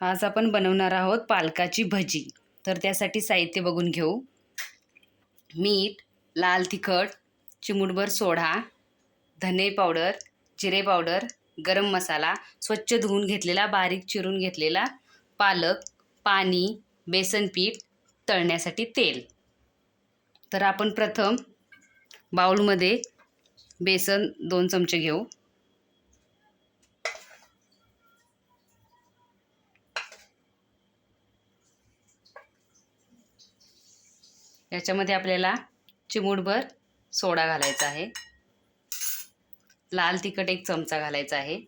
आज आपण बनवणार आहोत पालकाची भजी. तर त्यासाठी साहित्य बघून घेऊ. मीठ लाल तिखट चिमूटभर सोडा धने पावडर जिरे पावडर गरम मसाला स्वच्छ धुवून घेतलेला बारीक चिरून घेतलेला पालक पाणी बेसन पीठ तळण्यासाठी तेल. तर आपण प्रथम बाऊलमध्ये बेसन दोन चमचे घेऊ. याच्यामध्ये आपल्याला चिमूटभर सोडा घालायचा आहे. लाल तिखट एक चमचा घालायचा आहे.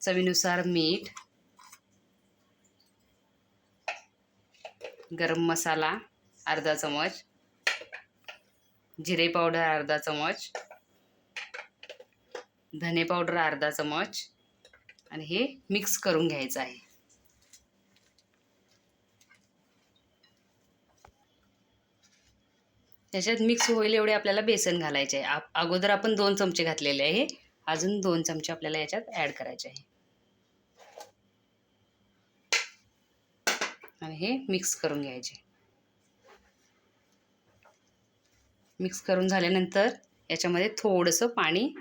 चवीनुसार मीठ गरम मसाला अर्धा चमच जिरे पावडर अर्धा चमच धने पावडर अर्धा चमच आणि हे मिक्स करून घ्यायचं आहे. त्याच्यात मिक्स होईल एवढे आपल्याला बेसन घालायचे आहे. आप अगोदर आपण दोन चमचे घातलेले आहे. अजून दोन चमचे आपल्याला याच्यात ॲड करायचे आहे. आणि हे मिक्स करून घ्यायचे. मिक्स करून झाल्यानंतर याच्यामध्ये थोडंसं पाणी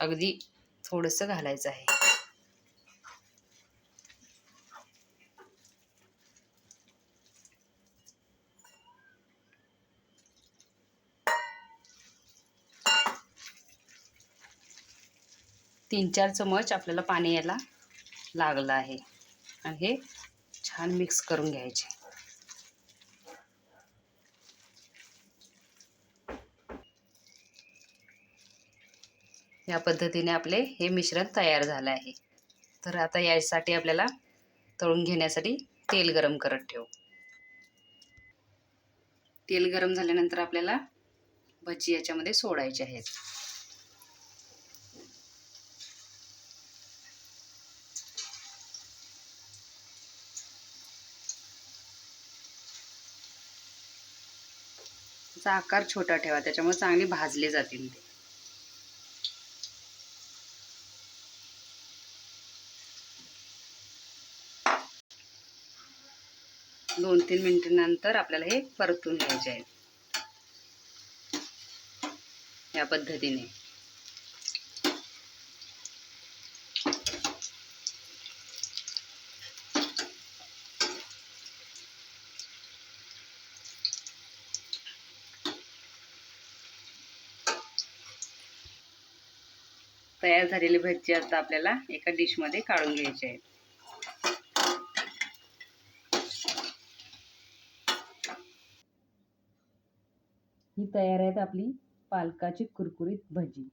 अगदी थोडंसं घालायचं आहे. तीन चार चमच आपल्याला पाणी याला लागलं आहे. आणि हे छान मिक्स करून घ्यायचे. या पद्धतीने आपले हे मिश्रण तयार झालं आहे. तर आता यासाठी आपल्याला तळून घेण्यासाठी तेल गरम करत ठेवू. तेल गरम झाल्यानंतर आपल्याला भजी याच्यामध्ये सोडायचे आहेत. त्याचा आकार छोटा ठेवा त्याच्यामुळे चांगले भाजले जातील ते. दोन तीन मिनिटांनंतर आपल्याला हे परतून घ्यायचे आहे. या पद्धतीने. तयार झालेली भजी आता आपल्याला एका डिशमध्ये काढून घ्यायची आहे. ही तयार आहेत आपली पालकाची कुरकुरीत भजी.